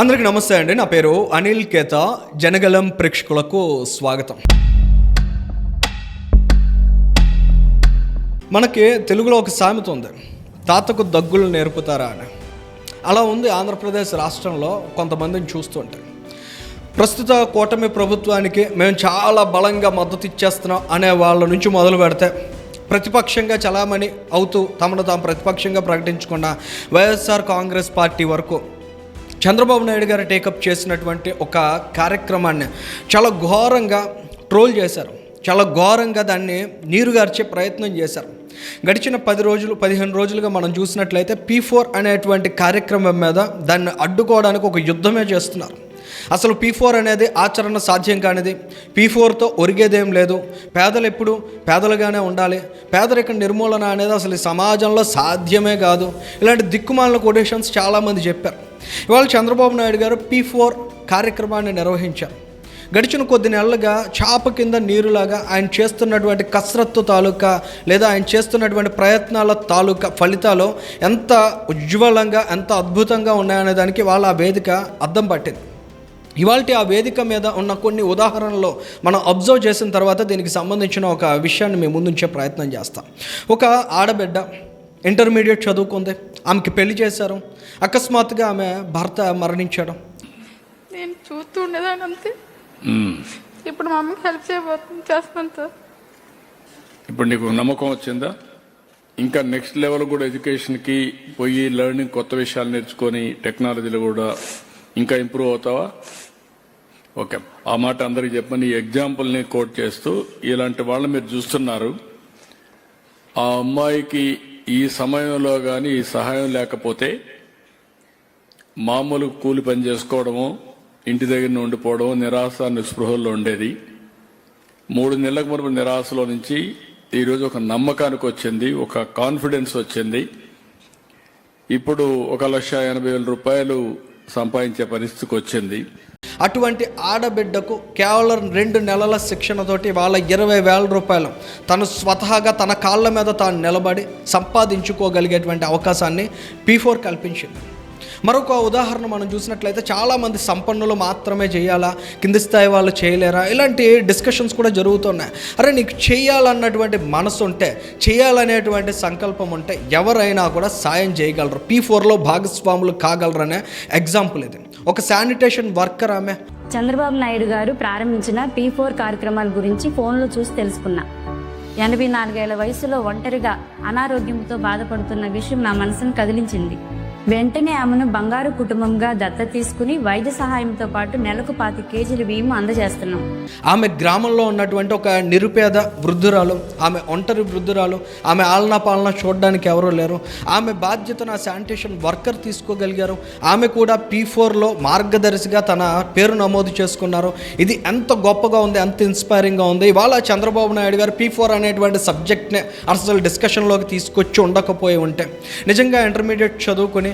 అందరికీ నమస్తే అండి. నా పేరు అనిల్ కేత. జనగలం ప్రేక్షకులకు స్వాగతం. మనకి తెలుగులో ఒక సామెత ఉంది. తాతకు దగ్గులు నేర్పుతారా అని. అలా ఉంది ఆంధ్రప్రదేశ్ రాష్ట్రంలో కొంతమందిని చూస్తుంటే. ప్రస్తుత కూటమి ప్రభుత్వానికి మేము చాలా బలంగా మద్దతు ఇచ్చేస్తున్నాం అనే వాళ్ళ నుంచి మొదలు పెడితే ప్రతిపక్షంగా చలామణి అవుతూ తమను తాము ప్రతిపక్షంగా ప్రకటించుకున్న వైఎస్ఆర్ కాంగ్రెస్ పార్టీ వరకు చంద్రబాబు నాయుడు గారు టేకప్ చేసినటువంటి ఒక కార్యక్రమాన్ని చాలా ఘోరంగా ట్రోల్ చేశారు. చాలా ఘోరంగా దాన్ని నీరుగార్చే ప్రయత్నం చేశారు. గడిచిన పది రోజులు పదిహేను రోజులుగా మనం చూసినట్లయితే పీ ఫోర్ అనేటువంటి కార్యక్రమం మీద దాన్ని అడ్డుకోవడానికి ఒక యుద్ధమే చేస్తున్నారు. అసలు పీ ఫోర్ అనేది ఆచరణ సాధ్యం కానిది. పీ ఫోర్తో ఒరిగేదేం లేదు. పేదలు ఎప్పుడు పేదలుగానే ఉండాలి. పేదరిక నిర్మూలన అనేది అసలు సమాజంలో సాధ్యమే కాదు. ఇలాంటి దిక్కుమాలిన కొటేషన్స్ చాలామంది చెప్పారు. ఇవాళ చంద్రబాబు నాయుడు గారు పీ ఫోర్ కార్యక్రమాన్ని నిర్వహించారు. గడిచిన కొద్ది నెలలుగా చాప కింద నీరులాగా ఆయన చేస్తున్నటువంటి కసరత్తు తాలూకా లేదా ఆయన చేస్తున్నటువంటి ప్రయత్నాల తాలూకా ఫలితాలు ఎంత ఉజ్వలంగా ఎంత అద్భుతంగా ఉన్నాయనే దానికి వాళ్ళ ఆ వేదిక అద్దం పట్టింది. ఇవాళ ఆ వేదిక మీద ఉన్న కొన్ని ఉదాహరణలు మనం అబ్జర్వ్ చేసిన తర్వాత దీనికి సంబంధించిన ఒక విషయాన్ని మేము ముందుంచే ప్రయత్నం చేస్తాం. ఒక ఆడబిడ్డ ఇంటర్మీడియట్ చదువుకుంది ఆమెకి పెళ్ళి చేశారు. అకస్మాత్తుగా ఆమె భర్త మరణించడం. నేను చూస్తూ ఉండేదాన్ని అంతే. ఇప్పుడు మా అమ్మకి హెల్ప్ చేయబోతుంది చేస్తాను సార్. ఇప్పుడు నీకు నమ్మకం వచ్చిందా? ఇంకా నెక్స్ట్ లెవెల్ కూడా ఎడ్యుకేషన్కి పోయి లెర్నింగ్ కొత్త విషయాలు నేర్చుకొని టెక్నాలజీలో కూడా ఇంకా ఇంప్రూవ్ అవుతావా? ఓకే ఆ మాట అందరికి చెప్పని ఎగ్జాంపుల్ని కోట్ చేస్తూ ఇలాంటి వాళ్ళు మీరు చూస్తున్నారు. ఆ అమ్మాయికి ఈ సమయంలో కానీ ఈ సహాయం లేకపోతే మామూలు కూలి పని చేసుకోవడము ఇంటి దగ్గర ఉండిపోవడం నిరాశ నిస్పృహల్లో ఉండేది. మూడు నెలలకు మునుపు నిరాశలో నుంచి ఈరోజు ఒక నమ్మకానికి వచ్చింది ఒక కాన్ఫిడెన్స్ వచ్చింది. ఇప్పుడు ఒక లక్ష ఎనభై వేల రూపాయలు సంపాదించే పరిస్థితికి వచ్చింది. అటువంటి ఆడబిడ్డకు కేవలం రెండు నెలల శిక్షణతోటి వాళ్ళ ఇరవై వేల రూపాయలు తను స్వతహాగా తన కాళ్ళ మీద తాను నిలబడి సంపాదించుకోగలిగేటువంటి అవకాశాన్ని పీ ఫోర్ కల్పించింది. మరొక ఉదాహరణ మనం చూసినట్లయితే చాలామంది సంపన్నులు మాత్రమే చేయాలా? కింది స్థాయి వాళ్ళు చేయలేరా? ఇలాంటి డిస్కషన్స్ కూడా జరుగుతున్నాయి. అరే నీకు చేయాలన్నటువంటి మనసు ఉంటే చేయాలనేటువంటి సంకల్పం ఉంటే ఎవరైనా కూడా సాయం చేయగలరు. పీ ఫోర్లో భాగస్వాములు కాగలరనే ఎగ్జాంపుల్ ఇది. ఒక శానిటేషన్ వర్కర్ ఆమె. చంద్రబాబు నాయుడు గారు ప్రారంభించిన పీ ఫోర్ కార్యక్రమాల గురించి ఫోన్లో చూసి తెలుసుకున్నా. ఎనభై నాలుగేళ్ళ వయసులో ఒంటరిగా అనారోగ్యంతో బాధపడుతున్న విషయం నా మనసును కదిలించింది. వెంటనే ఆమెను బంగారు కుటుంబంగా దత్త తీసుకుని వైద్య సహాయంతో పాటు నెలకు పాతి కేజీల బియ్యం అందజేస్తున్నాం. ఆమె గ్రామంలో ఉన్నటువంటి ఒక నిరుపేద వృద్ధురాలు ఆమె ఒంటరి వృద్ధురాలు ఆమె ఆలనా పాలన చూడడానికి ఎవరూ లేరు. ఆమె బాధ్యతను ఆ శానిటేషన్ వర్కర్ తీసుకోగలిగారు. ఆమె కూడా పీ ఫోర్లో మార్గదర్శిగా తన పేరు నమోదు చేసుకున్నారు. ఇది ఎంత గొప్పగా ఉంది ఎంత ఇన్స్పైరింగ్గా ఉంది. ఇవాళ చంద్రబాబు నాయుడు గారు పీ ఫోర్ అనేటువంటి సబ్జెక్ట్ని అసలు డిస్కషన్లోకి తీసుకొచ్చి ఉండకపోయి ఉంటే. నిజంగా ఇంటర్మీడియట్ చదువుకుని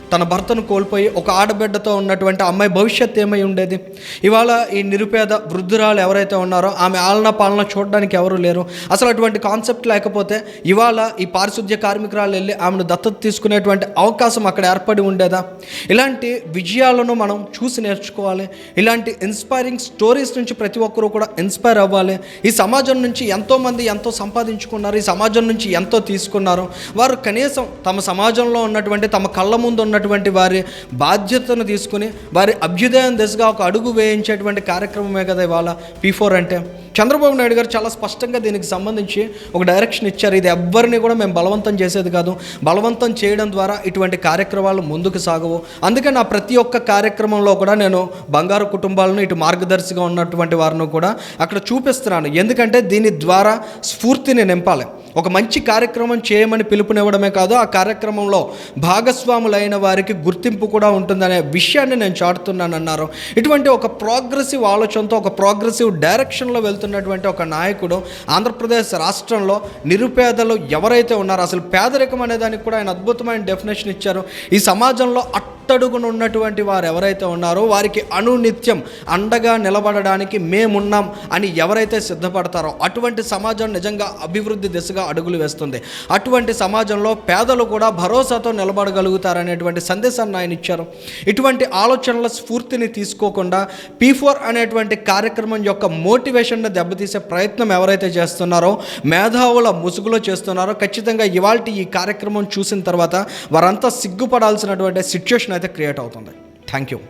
తన భర్తను కోల్పోయి ఒక ఆడబిడ్డతో ఉన్నటువంటి అమ్మాయి భవిష్యత్ ఏమై ఉండేది? ఇవాళ ఈ నిరుపేద వృద్ధురాలు ఎవరైతే ఉన్నారో ఆమె ఆలన పాలన చూడడానికి ఎవరు లేరు. అసలు అటువంటి కాన్సెప్ట్ లేకపోతే ఇవాళ ఈ పారిశుద్ధ్య కార్మికురాలు వెళ్ళి ఆమెను దత్తత తీసుకునేటువంటి అవకాశం అక్కడ ఏర్పడి ఉండేదా? ఇలాంటి విజయాలను మనం చూసి నేర్చుకోవాలి. ఇలాంటి ఇన్స్పైరింగ్ స్టోరీస్ నుంచి ప్రతి ఒక్కరూ కూడా ఇన్స్పైర్ అవ్వాలి. ఈ సమాజం నుంచి ఎంతోమంది ఎంతో సంపాదించుకున్నారు ఈ సమాజం నుంచి ఎంతో తీసుకున్నారు. వారు కనీసం తమ సమాజంలో ఉన్నటువంటి తమ కళ్ళ ముందు ఉన్నటువంటి వారి బాధ్యతను తీసుకుని వారి అభ్యుదయం దిశగా ఒక అడుగు వేయించేటువంటి కార్యక్రమమే కదా ఇవాళ పీ ఫోర్ అంటే. చంద్రబాబు నాయుడు గారు చాలా స్పష్టంగా దీనికి సంబంధించి ఒక డైరెక్షన్ ఇచ్చారు. ఇది ఎవ్వరిని కూడా మేము బలవంతం చేసేది కాదు. బలవంతం చేయడం ద్వారా ఇటువంటి కార్యక్రమాలు ముందుకు సాగవు. అందుకే నా ప్రతి ఒక్క కార్యక్రమంలో కూడా నేను బంగారు కుటుంబాలను ఇటు మార్గదర్శిగా ఉన్నటువంటి వారిని కూడా అక్కడ చూపిస్తున్నాను. ఎందుకంటే దీని ద్వారా స్ఫూర్తిని నింపాలి. ఒక మంచి కార్యక్రమం చేయమని పిలుపునివ్వడమే కాదు ఆ కార్యక్రమంలో భాగస్వాములైన వారికి గుర్తింపు కూడా ఉంటుందనే విషయాన్ని నేను చాటుతున్నానన్నారు. ఇటువంటి ఒక ప్రోగ్రెసివ్ ఆలోచనతో ఒక ప్రోగ్రెసివ్ డైరెక్షన్లో వెళ్తున్నటువంటి ఒక నాయకుడు ఆంధ్రప్రదేశ్ రాష్ట్రంలో నిరుపేదలు ఎవరైతే ఉన్నారో అసలు పేదరికం అనే దానికి కూడా ఆయన అద్భుతమైన డెఫినేషన్ ఇచ్చారు. ఈ సమాజంలో అట్ట అట్టడుగున ఉన్నటువంటి వారు ఎవరైతే ఉన్నారో వారికి అనునిత్యం అండగా నిలబడడానికి మేమున్నాం అని ఎవరైతే సిద్ధపడతారో అటువంటి సమాజం నిజంగా అభివృద్ధి దిశగా అడుగులు వేస్తుంది. అటువంటి సమాజంలో పేదలు కూడా భరోసాతో నిలబడగలుగుతారనేటువంటి సందేశాన్ని ఆయన ఇచ్చారు. ఇటువంటి ఆలోచనల స్ఫూర్తిని తీసుకోకుండా పీ ఫోర్ అనేటువంటి కార్యక్రమం యొక్క మోటివేషన్ని దెబ్బతీసే ప్రయత్నం ఎవరైతే చేస్తున్నారో మేధావుల ముసుగులో చేస్తున్నారో ఖచ్చితంగా ఇవాళ ఈ కార్యక్రమం చూసిన తర్వాత వారంతా సిగ్గుపడాల్సినటువంటి సిచ్యువేషన్ అయితే క్రియేట్ అవుతుంది. Thank you.